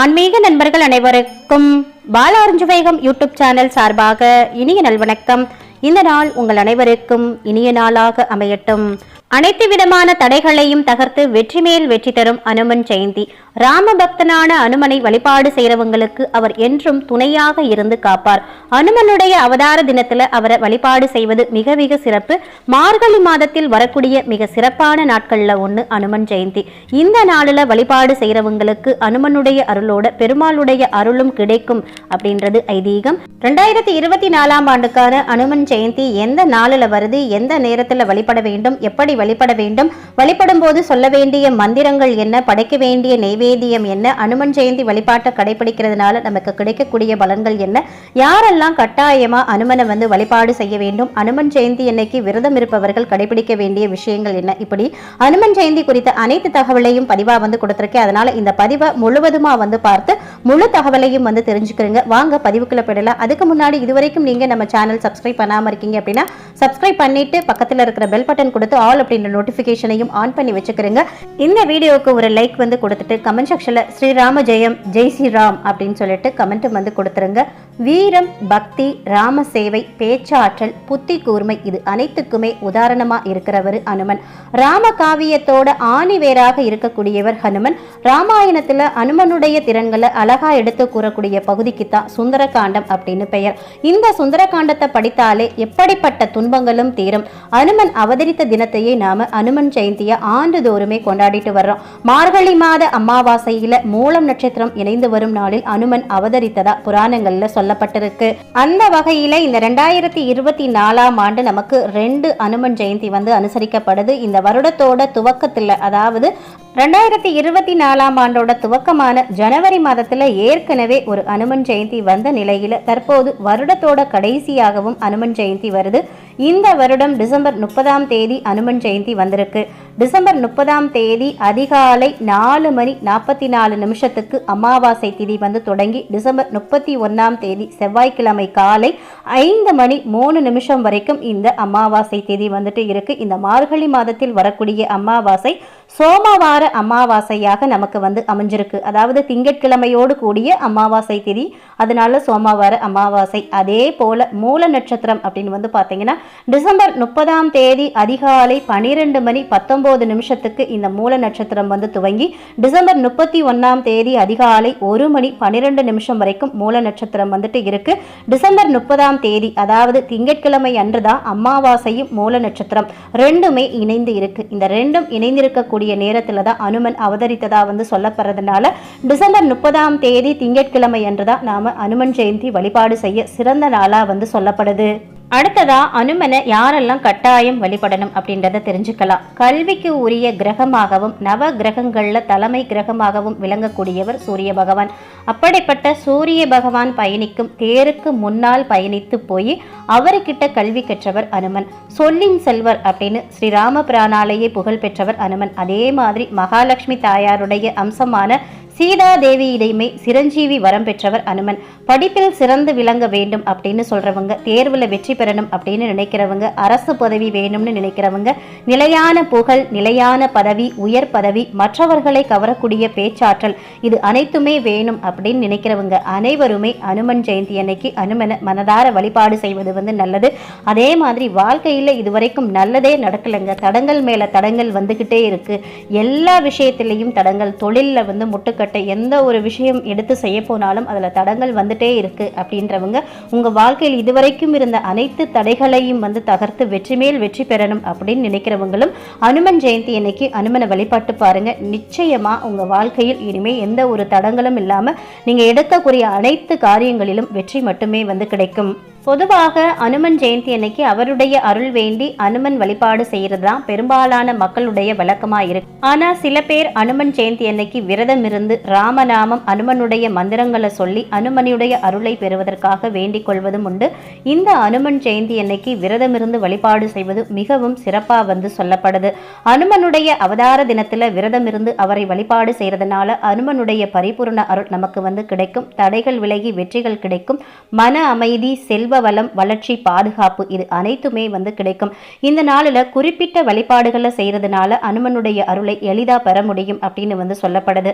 ஆன்மீக நண்பர்கள் அனைவருக்கும் பாலாரஞ்சு வேகம் யூடியூப் சேனல் சார்பாக இனிய நல்வணக்கம் இந்த நாள் உங்கள் அனைவருக்கும் இனிய நாளாக அமையட்டும். அனைத்து விதமான தடைகளையும் தகர்த்து வெற்றி மேல் வெற்றி தரும் அனுமன் ஜெயந்தி. ராமபக்தனான அனுமனை வழிபாடு செய்கிறவங்களுக்கு அவர் என்றும் துணையாக இருந்து காப்பார். அனுமனுடைய அவதார தினத்துல அவரை வழிபாடு செய்வது மிக மிக சிறப்பு. மார்கழி மாதத்தில் வரக்கூடிய மிக சிறப்பான நாட்கள்ல ஒன்று அனுமன் ஜெயந்தி. இந்த நாளில் வழிபாடு செய்கிறவங்களுக்கு அனுமனுடைய அருளோட பெருமாளுடைய அருளும் கிடைக்கும் அப்படின்றது ஐதீகம். ரெண்டாயிரத்தி இருபத்தி நாலாம் ஆண்டுக்கான அனுமன் ஜெயந்தி எந்த நாளில் வருது எந்த நேரத்தில் வழிபட வேண்டும் எப்படி வழிபட வேண்டும் வழிபடும் போது சொல்ல வேண்டிய மந்திரங்கள் என்ன படைக்க வேண்டிய நெய்வேத்தியம் என்ன? அனுமன் ஜெயந்தி வழிபாட்டை கடைபிடிக்கிறதுனால நமக்கு கிடைக்கக்கூடிய பலன்கள் என்ன? யாரெல்லாம் கட்டாயமா அனுமனை வந்து வழிபாடு செய்ய வேண்டும்? அனுமன் ஜெயந்தி அன்னைக்கு விரதம் இருப்பவர்கள் கடைபிடிக்க வேண்டிய விஷயங்கள் என்ன? இப்படி அனுமன் ஜெயந்தி குறித்த அனைத்து தகவலையும் பதிவா வந்து கொடுத்துருக்கேன். அதனால இந்த பதிவை முழுவதுமா வந்து பார்த்து முழு தகவலையும் வந்து தெரிஞ்சுக்கிறீங்க. வாங்க பதிவுக்குள்ள போயிடலாம். அதுக்கு முன்னாடி இதுவரைக்கும் நீங்க நம்ம சேனல் சப்ஸ்கிரைப் பண்ணாம இருக்கீங்க அப்படின்னா சப்ஸ்கிரைப் பண்ணிட்டு பக்கத்துல இருக்கிற பெல் பட்டன் கொடுத்து ஆல் அப்படின்ற நோட்டிபிகேஷனையும் ஆன் பண்ணி வச்சுக்கிறீங்க. இந்த வீடியோவுக்கு ஒரு லைக் வந்து கொடுத்துட்டு கமெண்ட் செக்ஷனில் ஸ்ரீராம ஜெயம் ஜெய் ஸ்ரீராம் அப்படின்னு சொல்லிட்டு கமெண்ட் வந்து கொடுத்துருங்க. வீரம் பக்தி ராம சேவை பேச்சாற்றல் புத்தி கூர்மை இது அனைத்துக்குமே உதாரணமாக இருக்கிறவர் அனுமன். ராம காவியத்தோட ஆணிவேராக இருக்கக்கூடியவர் ஹனுமன். ராமாயணத்தில் அனுமனுடைய திறன்களை அழகாக எடுத்து கூறக்கூடிய பகுதிக்கு தான் சுந்தரகாண்டம் அப்படின்னு பெயர். இந்த சுந்தரகாண்டத்தை படித்தாலே எப்படிப்பட்ட துன்பங்களும் தீரும். அனுமன் அவதரித்த தினத்தையே நாம அனுமன் ஜெயந்தியை ஆண்டுதோறுமே கொண்டாடிட்டு வர்றோம். மார்கழி மாத அம்மா அமாவாசையில மூலம் நட்சத்திரம் இணைந்து வரும் நாளில் அனுமன் அவதரித்ததா புராணங்கள்ல சொல்லப்பட்டிருக்கு. அந்த வகையில இந்த ரெண்டாயிரத்தி இருபத்தி நாலாம் ஆண்டு நமக்கு ரெண்டு அனுமன் ஜெயந்தி வந்து அனுசரிக்கப்படுது. இந்த வருடத்தோட துவக்கத்துல அதாவது ரெண்டாயிரத்தி இருபத்தி நாலாம் ஆண்டோட துவக்கமான ஜனவரி மாதத்தில் ஏற்கனவே ஒரு அனுமன் ஜெயந்தி வந்த நிலையில் தற்போது வருடத்தோட கடைசியாகவும் அனுமன் ஜெயந்தி வருது. இந்த வருடம் டிசம்பர் முப்பதாம் தேதி அனுமன் ஜெயந்தி வந்திருக்கு. டிசம்பர் முப்பதாம் தேதி அதிகாலை நாலு மணி நாற்பத்தி நாலு நிமிஷத்துக்கு அமாவாசை திதி வந்து தொடங்கி டிசம்பர் முப்பத்தி ஒன்றாம் தேதி செவ்வாய்க்கிழமை காலை ஐந்து மணி மூணு நிமிஷம் வரைக்கும் இந்த அமாவாசை திதி வந்துட்டு இருக்கு. இந்த மார்கழி மாதத்தில் வரக்கூடிய அமாவாசை சோமவார அமாவாசையாக நமக்கு வந்து அமைஞ்சிருக்கு. அதாவது திங்கட்கிழமையோடு கூடிய அமாவாசை திதி அதனால சோமவார அமாவாசை. அதே போல மூல நட்சத்திரம் அப்படின்னு வந்து பார்த்தீங்கன்னா டிசம்பர் முப்பதாம் தேதி அதிகாலை பனிரெண்டு மணி பத்தொம்போது நிமிஷத்துக்கு இந்த மூல நட்சத்திரம் வந்து துவங்கி டிசம்பர் முப்பத்தி ஒன்னாம் தேதி அதிகாலை ஒரு மணி பன்னிரெண்டு நிமிஷம் வரைக்கும் மூல நட்சத்திரம் வந்துட்டு இருக்கு. டிசம்பர் முப்பதாம் தேதி அதாவது திங்கட்கிழமை அன்று தான் அமாவாசையும் மூல நட்சத்திரம் ரெண்டுமே இணைந்து இருக்கு. இந்த ரெண்டும் இணைந்திருக்கக்கூடிய நேரத்தில் தான் அனுமன் அவதரித்ததா வந்து சொல்லப்படுறதுனால டிசம்பர் முப்பதாம் தேதி திங்கட்கிழமை அன்று தான் நாம அனுமன் ஜெயந்தி வழிபாடு செய்ய சிறந்த நாளா வந்து சொல்லப்படுது. அடுத்ததா அனுமனை யாரெல்லாம் கட்டாயம் வழிபடணும் அப்படின்றத தெரிஞ்சுக்கலாம். கல்விக்கு உரிய கிரகமாகவும் நவ கிரகங்கள்ல தலைமை கிரகமாகவும் விளங்கக்கூடியவர் சூரிய பகவான். அப்படிப்பட்ட சூரிய பகவான் பயணிக்கும் தேருக்கு முன்னால் பயணித்து போய் அவர்கிட்ட கல்வி கற்றவர் அனுமன். சொல்லின் செல்வர் அப்படின்னு ஸ்ரீராம பிராணாலேயே புகழ் பெற்றவர் அனுமன். அதே மாதிரி மகாலட்சுமி தாயாருடைய அம்சமான சீதா தேவியிடையுமே சிரஞ்சீவி வரம் பெற்றவர் அனுமன். படிப்பில் சிறந்து விளங்க வேண்டும் அப்படின்னு சொல்றவங்க தேர்வில் வெற்றி பெறணும் அப்படின்னு நினைக்கிறவங்க அரசு பதவி வேணும்னு நினைக்கிறவங்க நிலையான புகழ் நிலையான பதவி உயர் பதவி மற்றவர்களை கவரக்கூடிய பேச்சாற்றல் இது அனைத்துமே வேணும் அப்படின்னு நினைக்கிறவங்க. அனைவருமே அனுமன் ஜெயந்தி அன்னைக்கு அனுமனை மனதார வழிபாடு செய்வது வந்து நல்லது. அதே மாதிரி வாழ்க்கையில் இதுவரைக்கும் நல்லதே நடக்கலைங்க. தடங்கள் மேலே தடங்கள் வந்துகிட்டே இருக்கு. எல்லா விஷயத்திலையும் தடங்கள் தொழிலில் வந்து முட்டுக்கட்டு எந்த ஒரு விஷயம் எடுத்து செய்ய போனாலும் அதில் தடங்கள் வந்துட்டே இருக்கு அப்படின்றவங்க உங்கள் வாழ்க்கையில் இதுவரைக்கும் இருந்த அனைத்து தடைகளையும் வந்து தகர்த்து வெற்றி மேல் வெற்றி பெறணும் அப்படின்னு நினைக்கிறவங்களும் அனுமன் ஜெயந்தி அன்னைக்கு அனுமனை வழிபாட்டு பாருங்கள் நிச்சயமா உங்கள் வாழ்க்கையில் இனிமேல் எந்த ஒரு தடங்களும் இல்லாமல் நீங்கள் எடுக்கக்கூடிய அனைத்து காரியங்களிலும் வெற்றி மட்டுமே வந்து கிடைக்கும். பொதுவாக அனுமன் ஜெயந்தி அன்னைக்கு அவருடைய அருள் வேண்டி அனுமன் வழிபாடு செய்யறது தான் பெரும்பாலான மக்களுடைய வழக்கமா இருக்கு ஆனா சில பேர் அனுமன் ஜெயந்தி அன்னைக்கு விரதம் இருந்து ராமநாமம் அனுமனுடைய மந்திரங்களை சொல்லி அனுமனுடைய அருளை பெறுவதற்காக வேண்டிக் கொள்வதும் உண்டு. இந்த அனுமன் ஜெயந்தி அன்னைக்கு விரதம் இருந்து வழிபாடு செய்வது மிகவும் சிறப்பா வந்து சொல்லப்படுது. அனுமனுடைய அவதார தினத்துல விரதம் இருந்து அவரை வழிபாடு செய்யறதுனால அனுமனுடைய பரிபூர்ண அருள் நமக்கு வந்து கிடைக்கும். தடைகள் விலகி வெற்றிகள் கிடைக்கும். மன அமைதி செல்வ வளம் வளர்ச்சி பாதுகாப்பு இது அனைத்துமே வந்து கிடைக்கும். இந்த நாளில் குறிப்பிட்ட வழிபாடுகளை செய்யறதுனால அனுமனுடைய அருளை எளிதா பெற முடியும் அப்படின்னு வந்து சொல்லப்படுது.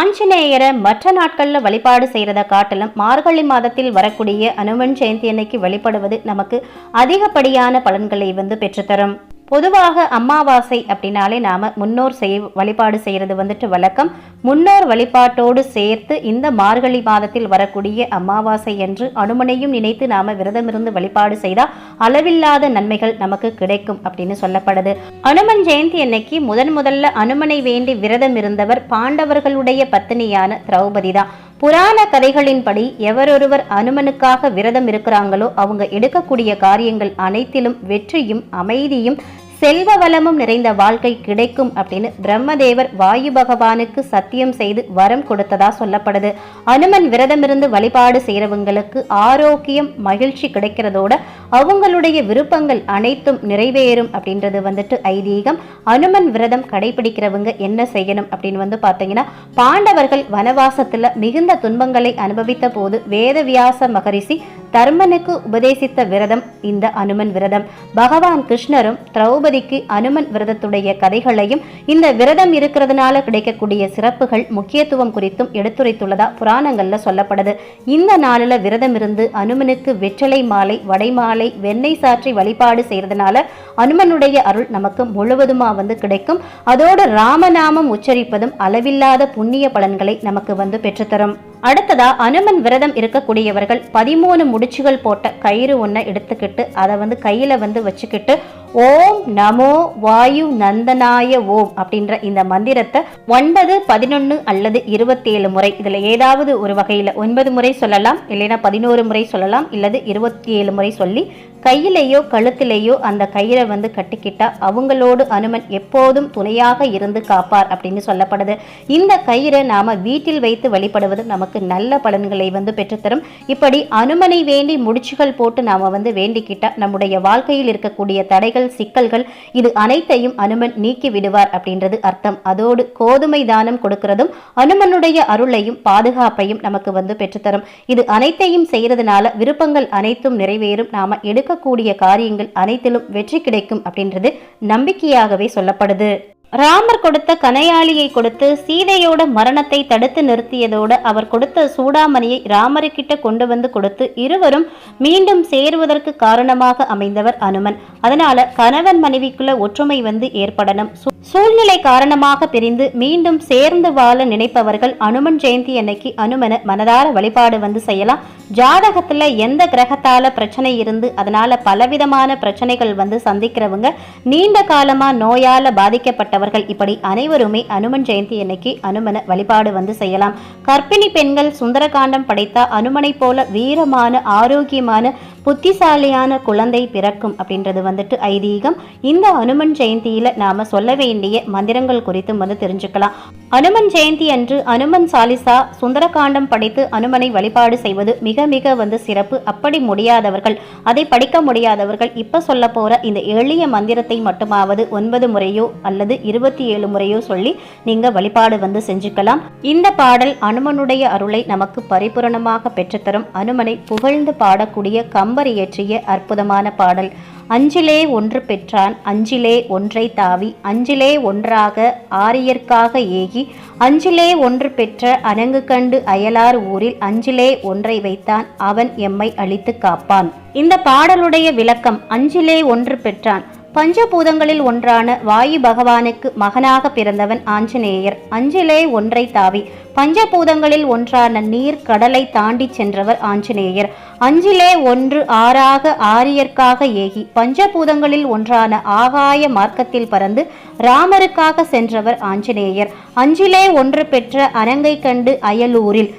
ஆஞ்சநேயரை மற்ற நாட்களில் வழிபாடு செய்கிறத காட்டிலும் மார்கழி மாதத்தில் வரக்கூடிய அனுமன் ஜெயந்தி அன்னைக்கு வழிபடுவது நமக்கு அதிகப்படியான பலன்களை வந்து பெற்றுத்தரும். பொதுவாக அமாவாசை அப்படின்னாலே நாம முன்னோர் செய் வழிபாடு செய்கிறது வந்துட்டு வழக்கம். முன்னோர் வழிபாட்டோடு சேர்த்து இந்த மார்கழி மாதத்தில் வரக்கூடிய அமாவாசை என்று அனுமனையும் நினைத்து நாம விரதமிருந்து வழிபாடு செய்தால் அளவில்லாத நன்மைகள் நமக்கு கிடைக்கும் அப்படின்னு சொல்லப்படுது. அனுமன் ஜெயந்தி அன்னைக்கு முதன் முதல்ல அனுமனை வேண்டி விரதம் இருந்தவர் பாண்டவர்களுடைய பத்தினியான திரௌபதி தான். புராண கதைகளின்படி எவரொருவர் அனுமனுக்காக விரதம் இருக்கிறாங்களோ அவங்க எடுக்கக்கூடிய காரியங்கள் அனைத்திலும் வெற்றியும் அமைதியும் செல்வ வளமும் நிறைந்த வாழ்க்கை கிடைக்கும் அப்படின்னு பிரம்மதேவர் வாயு பகவானுக்கு சத்தியம் செய்து வரம் கொடுத்ததா சொல்லப்படுது. அனுமன் விரதமிருந்து வழிபாடு செய்யறவங்களுக்கு ஆரோக்கியம் மகிழ்ச்சி கிடைக்கிறதோட அவங்களுடைய விருப்பங்கள் அனைத்தும் நிறைவேறும் அப்படின்றது வந்துட்டு ஐதீகம். அனுமன் விரதம் கடைபிடிக்கிறவங்க என்ன செய்யணும் அப்படின்னு வந்து பார்த்தீங்கன்னா பாண்டவர்கள் வனவாசத்துல மிகுந்த துன்பங்களை அனுபவித்த போது வேதவியாச மகரிஷி தர்மனுக்கு உபதேசித்த விரதம் இந்த அனுமன் விரதம். பகவான் கிருஷ்ணரும் திரௌபதிக்கு அனுமன் விரதத்துடைய கதைகளையும் இந்த விரதம் இருக்கிறதுனால கிடைக்கக்கூடிய சிறப்புகள் முக்கியத்துவம் குறித்தும் எடுத்துரைத்துள்ளதா புராணங்கள்ல சொல்லப்படுது. இந்த நாளில் விரதம் இருந்து அனுமனுக்கு வெற்றிலை மாலை வடை மாலை வெண்ணெய் சாற்றி வழிபாடு செய்யறதுனால அனுமனுடைய அருள் நமக்கு முழுவதுமா வந்து கிடைக்கும். அதோடு ராமநாமம் உச்சரிப்பதும் அளவில்லாத புண்ணிய பலன்களை நமக்கு வந்து பெற்றுத்தரும். அடுத்ததா அனுமன் விரதம் இருக்கக்கூடியவர்கள் பதிமூணு முடிச்சுகள் போட்ட கயிறு ஒன்றை எடுத்துக்கிட்டு அதை வந்து கையில் வந்து வச்சுக்கிட்டு ஓம் நமோ வாயு நந்தனாய ஓம் அப்படின்ற இந்த மந்திரத்தை ஒன்பது பதினொன்று அல்லது இருபத்தேழு முறை இதில் ஏதாவது ஒரு வகையில் ஒன்பது முறை சொல்லலாம் இல்லைன்னா பதினோரு முறை சொல்லலாம் இல்லது இருபத்தி ஏழு முறை சொல்லி கையிலேயோ கழுத்திலேயோ அந்த கயிறை வந்து கட்டிக்கிட்டா அவங்களோடு அனுமன் எப்போதும் துணையாக இருந்து காப்பார் அப்படின்னு சொல்லப்படுது. இந்த கயிறை நாம வீட்டில் வைத்து வழிபடுவது நமக்கு நல்ல பலன்களை வந்து பெற்றுத்தரும். இப்படி அனுமனை வேண்டி முடிச்சுகள் போட்டு நாம வந்து வேண்டிக்கிட்டா நம்முடைய வாழ்க்கையில் இருக்கக்கூடிய தடைகள் சிக்கல்கள் இது அனைத்தையும் அனுமன் நீக்கி விடுவார் அப்படின்றது அர்த்தம். அதோடு கோதுமை தானம் கொடுக்கிறதும் அனுமனுடைய அருளையும் பாதுகாப்பையும் நமக்கு வந்து பெற்றுத்தரும். இது அனைத்தையும் செய்யறதுனால விருப்பங்கள் அனைத்தும் நிறைவேறும். நாம எடுக்கக்கூடிய காரியங்கள் அனைத்திலும் வெற்றி கிடைக்கும் அப்படின்றது நம்பிக்கையாகவே சொல்லப்படுது. ராமர் கொடுத்த கனையாளியை கொடுத்து சீதையோட மரணத்தை தடுத்து நிறுத்தியதோடு அவர் கொடுத்த சூடாமணியை ராமருக்கிட்ட கொண்டு வந்து கொடுத்து இருவரும் மீண்டும் சேருவதற்கு காரணமாக அமைந்தவர் அனுமன். அதனால கணவன் மனைவிக்குள்ள ஒற்றுமை வந்து ஏற்படணும். சூழ்நிலை காரணமாக பிரிந்து மீண்டும் சேர்ந்து வாழ நினைப்பவர்கள் அனுமன் ஜெயந்தி அன்னைக்கு அனுமனை மனதார வழிபாடு வந்து செய்யலாம். ஜாதகத்துல எந்த கிரகத்தால பிரச்சனை இருந்து அதனால பலவிதமான பிரச்சனைகள் வந்து சந்திக்கிறவங்க நீண்ட காலமா நோயால பாதிக்கப்பட்டவர்கள் இப்படி அனைவருமே அனுமன் ஜெயந்தி அன்னைக்கு அனுமனை வழிபாடு வந்து செய்யலாம். கர்ப்பிணி பெண்கள் சுந்தரகாண்டம் படைத்த அனுமனை போல வீரமான ஆரோக்கியமான புத்திசாலியான குழந்தை பிறக்கும் அப்படின்றது வந்துட்டு ஐதீகம். இந்த அனுமன் ஜெயந்தியில நாம சொல்ல வேண்டிய மந்திரங்கள் குறித்தும் வந்து தெரிஞ்சுக்கலாம். அனுமன் ஜெயந்தி அன்று அனுமன் சாலிசா சுந்தரகாண்டம் படித்து அனுமனை வழிபாடு செய்வது மிக மிக வந்து சிறப்பு. அப்படி முடியாதவர்கள் அதை படிக்க முடியாதவர்கள் இப்ப சொல்ல போற இந்த எளிய மந்திரத்தை மட்டுமாவது ஒன்பது முறையோ அல்லது இருபத்தி ஏழு முறையோ சொல்லி நீங்க வழிபாடு வந்து செஞ்சுக்கலாம். இந்த பாடல் அனுமனுடைய அருளை நமக்கு பரிபூரணமாக பெற்றுத்தரும். அனுமனை புகழ்ந்து பாடக்கூடிய கம் கம்பர் இயற்றிய அற்புதமான பாடல். அஞ்சிலே ஒன்று பெற்றான் அஞ்சிலே ஒன்றை தாவி அஞ்சிலே ஒன்றாக ஆரியர்க்காக ஏகி அஞ்சிலே ஒன்று பெற்ற அணங்கு கண்டு அயலார் ஊரில் அஞ்சிலே ஒன்றை வைத்தான் அவன் எம்மை அழித்து காப்பான். இந்த பாடலுடைய விளக்கம் அஞ்சிலே ஒன்று பெற்றான் பஞ்சபூதங்களில் ஒன்றான வாயு பகவானுக்கு மகனாக பிறந்தவன் ஆஞ்சநேயர். அஞ்சிலே ஒன்றை தாவி பஞ்சபூதங்களில் ஒன்றான நீர் கடலை தாண்டி சென்றவர் ஆஞ்சநேயர். அஞ்சிலே ஒன்று ஆறாக ஆரியர்க்காக ஏகி பஞ்சபூதங்களில் ஒன்றான ஆகாய மார்க்கத்தில் பறந்து ராமருக்காக சென்றவர் ஆஞ்சநேயர். அஞ்சிலே ஒன்று பெற்ற அரங்கை கண்டு அயலூரில்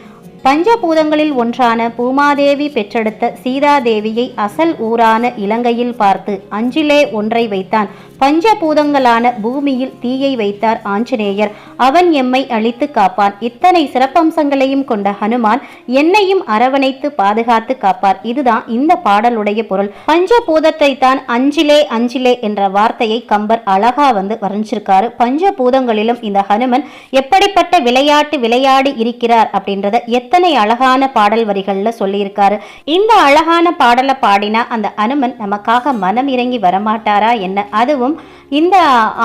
பஞ்சபூதங்களில் ஒன்றான பூமாதேவி பெற்றெடுத்த சீதாதேவியை அசல் ஊரான இலங்கையில் பார்த்து அஞ்சிலே ஒன்றை வைத்தான். பஞ்சபூதங்களான பூமியில் தீயை வைத்தார் ஆஞ்சநேயர். அவன் எம்மை அழித்து காப்பான். இத்தனை சிறப்பம்சங்களையும் கொண்ட ஹனுமான் என்னையும் அரவணைத்து பாதுகாத்து காப்பார். இதுதான் இந்த பாடலுடைய பொருள். பஞ்சபூதத்தை தான் அஞ்சிலே அஞ்சிலே என்ற வார்த்தையை கம்பர் அழகா வந்து வரைஞ்சிருக்காரு பஞ்சபூதங்களிலும் இந்த ஹனுமன் எப்படிப்பட்ட விளையாட்டு விளையாடி இருக்கிறார் அப்படின்றத எத்த எத்தனை அழகான பாடல் வரிகள்ல சொல்லியிருக்காரு. இந்த அழகான பாடலை பாடினா அந்த அனுமன் நமக்காக மனம் இறங்கி வரமாட்டாரா என்ன? அதுவும் இந்த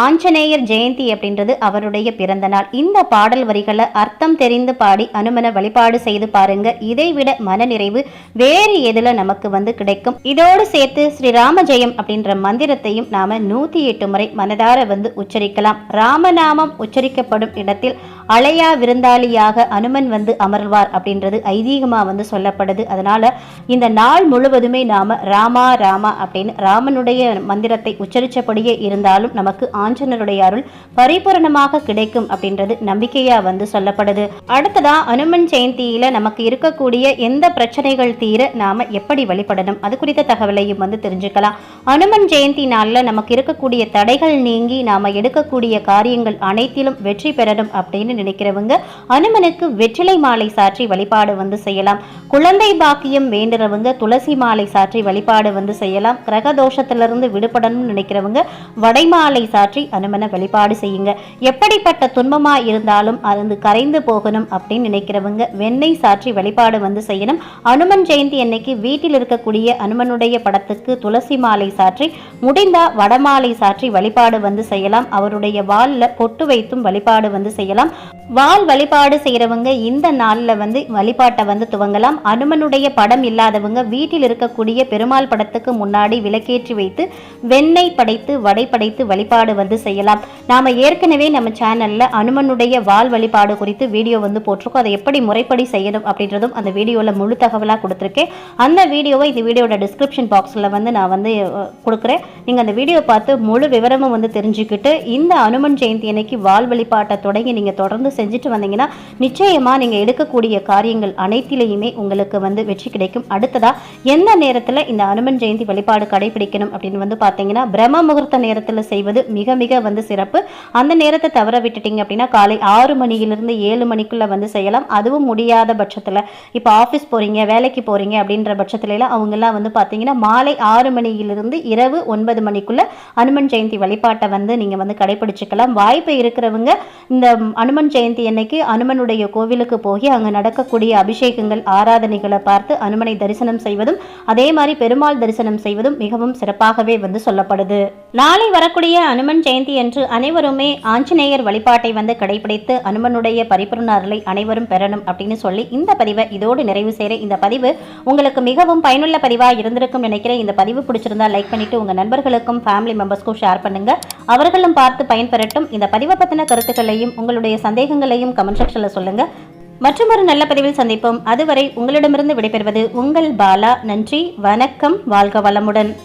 ஆஞ்சநேயர் ஜெயந்தி அப்படின்றது அவருடைய பிறந்த நாள். இந்த பாடல் வரிகளை அர்த்தம் தெரிந்து பாடி அனுமனை வழிபாடு செய்து பாருங்க. இதைவிட மனநிறைவு வேறு எதுல நமக்கு வந்து கிடைக்கும். இதோடு சேர்த்து ஸ்ரீ ராமஜெயம் அப்படின்ற மந்திரத்தையும் நாம நூத்தி எட்டு முறை மனதார வந்து உச்சரிக்கலாம். ராமநாமம் உச்சரிக்கப்படும் இடத்தில் அலையா விருந்தாளியாக அனுமன் வந்து அமர்வார் அப்படின்றது ஐதீகமாக வந்து சொல்லப்படுது. அதனால இந்த நாள் முழுவதுமே நாம ராமா ராமா அப்படின்னு ராமனுடைய மந்திரத்தை உச்சரித்தபடியே இருந்தாலும் நமக்கு ஆஞ்சனருடைய அருள் பரிபூரணமாக கிடைக்கும் அப்படின்றது நம்பிக்கையா வந்து சொல்லப்படுது. அடுத்ததா அனுமன் ஜெயந்தியில நமக்கு இருக்கக்கூடிய எந்த பிரச்சனைகள் தீர நாம எப்படி வழிபடணும்? அது குறித்த தகவலையும் வந்து தெரிஞ்சுக்கலாம். அனுமன் ஜெயந்தி நாள்ல நமக்கு இருக்கக்கூடிய தடைகள் நீங்கி நாம எடுக்கக்கூடிய காரியங்கள் அனைத்திலும் வெற்றி பெறணும் அப்படின்னு நினைக்கிறவங்க அனுமனுக்கு வெற்றிலை மாலை சாற்றி வழிபாடு வந்து செய்யலாம். குழந்தை பாக்கியம் வேண்டுறவங்க துளசி மாலை சாற்றி வழிபாடு வந்து செய்யலாம். கிரக தோஷத்திலிருந்து விடுபடணும்னு நினைக்கிறவங்க வடைமாலை சாற்றி அனுமனை வழிபாடு செய்யுங்க. எப்படிப்பட்ட துன்பமா இருந்தாலும் அது கரைந்து போகணும் அப்படின்னு நினைக்கிறவங்க வெண்ணெய் சாற்றி வழிபாடு வந்து செய்யணும். அனுமன் ஜெயந்தி அன்னைக்கு வீட்டில் இருக்கக்கூடிய அனுமனுடைய படத்துக்கு துளசி மாலை சாற்றி முடிந்தா வடமாலை சாற்றி வழிபாடு வந்து செய்யலாம். அவருடைய வால்ல பொட்டு வைத்தும் வழிபாடு வந்து செய்யலாம். வால் வழிபாடு செய்கிறவங்க இந்த நாளில் வந்து வழிபாட்டை வந்து துவங்கலாம். அனுமனுடைய படம் இல்லாதவங்க வீட்டில் இருக்கக்கூடிய பெருமாள் படத்துக்கு முன்னாடி விளக்கேற்றி வைத்து வெண்ணெய் படைத்து வடை படைத்து வழிபாடு வந்து செய்யலாம். நாம ஏற்கனவே நம்ம சேனல்ல அனுமனுடைய வால் வழிபாடு குறித்து வீடியோ வந்து போட்டிருக்கோம். அதை எப்படி முறைப்படி செய்யணும் அப்படின்றதும் அந்த வீடியோவில் முழு தகவலாக கொடுத்துருக்கேன். அந்த வீடியோவை இந்த வீடியோட டிஸ்கிரிப்ஷன் பாக்ஸில் வந்து நான் வந்து கொடுக்குறேன். நீங்கள் அந்த வீடியோ பார்த்து முழு விவரமும் வந்து தெரிஞ்சுக்கிட்டு இந்த அனுமன் ஜெயந்தி அன்னைக்கு வால் வழிபாட்டை தொடங்கி நீங்கள் தொடர்ந்து செஞ்சுட்டு வந்தீங்கன்னா நிச்சயமா நீங்கள் எடுக்கக்கூடிய காரியங்கள் அனைத்திலையுமே உங்களுக்கு வந்து வெற்றி கிடைக்கும். அடுத்ததா எந்த நேரத்தில் இந்த அனுமன் ஜெயந்தி வழிபாடு கடைபிடிக்கணும் அப்படின்னு வந்து பார்த்தீங்கன்னா பிரம்ம முகூர்த்த நேரத்தில் செய்வது மிக மிக வந்து சிறப்பு. அந்த நேரத்தை தவற விட்டுட்டீங்க அப்படின்னா காலை ஆறு மணியிலிருந்து ஏழு மணிக்குள்ள வந்து செய்யலாம். அதுவும் முடியாத பட்சத்தில். இப்போ ஆஃபீஸ் போறீங்க வேலைக்கு போறீங்க அப்படின்ற பட்சத்துல எல்லாம் அவங்கெல்லாம் வந்து பார்த்தீங்கன்னா மாலை ஆறு மணியிலிருந்து இரவு ஒன்பது மணிக்குள்ள அனுமன் ஜெயந்தி வழிபாட்டை வந்து நீங்க வந்து கடைபிடிச்சுக்கலாம். வாய்ப்பு இருக்கிறவங்க இந்த அனுமன் அனுமன் ஜெயந்தி அன்னைக்கு அனுமனுடைய கோவிலுக்கு போய் அங்கே நடக்கக்கூடிய அபிஷேகங்கள் ஆராதனைகளை பார்த்து அனுமனை தரிசனம் செய்வதும் அதே மாதிரி பெருமாள் தரிசனம் செய்வதும் மிகவும் சிறப்பாகவே வந்து சொல்லப்படுது. நாளை வரக்கூடிய அனுமன் ஜெயந்தி அன்று அனைவருமே ஆஞ்சநேயர் வழிபாட்டை வந்து கடைபிடித்து அனுமனுடைய பரிபூர்ண அருளை அனைவரும் பெறணும் அப்படின்னு சொல்லி இந்த பதிவை இதோடு நிறைவு செய்கிற இந்த பதிவு உங்களுக்கு மிகவும் பயனுள்ள பதிவாக இருந்திருக்கும் நினைக்கிறேன். இந்த பதிவு பிடிச்சிருந்தா லைக் பண்ணிட்டு உங்கள் நண்பர்களுக்கும் ஃபேமிலி மெம்பர்ஸ்க்கும் ஷேர் பண்ணுங்க. அவர்களும் பார்த்து பயன்பெறட்டும். இந்த பதிவை பற்றின கருத்துக்களையும் உங்களுடைய சந்தேகங்களையும் கமெண்ட் செக்ஷனில் சொல்லுங்க. மற்றும் ஒரு நல்ல பதிவில் சந்திப்போம். அதுவரை உங்களிடமிருந்து விடைபெறுவது உங்கள் பாலா. நன்றி. வணக்கம். வாழ்க வளமுடன்.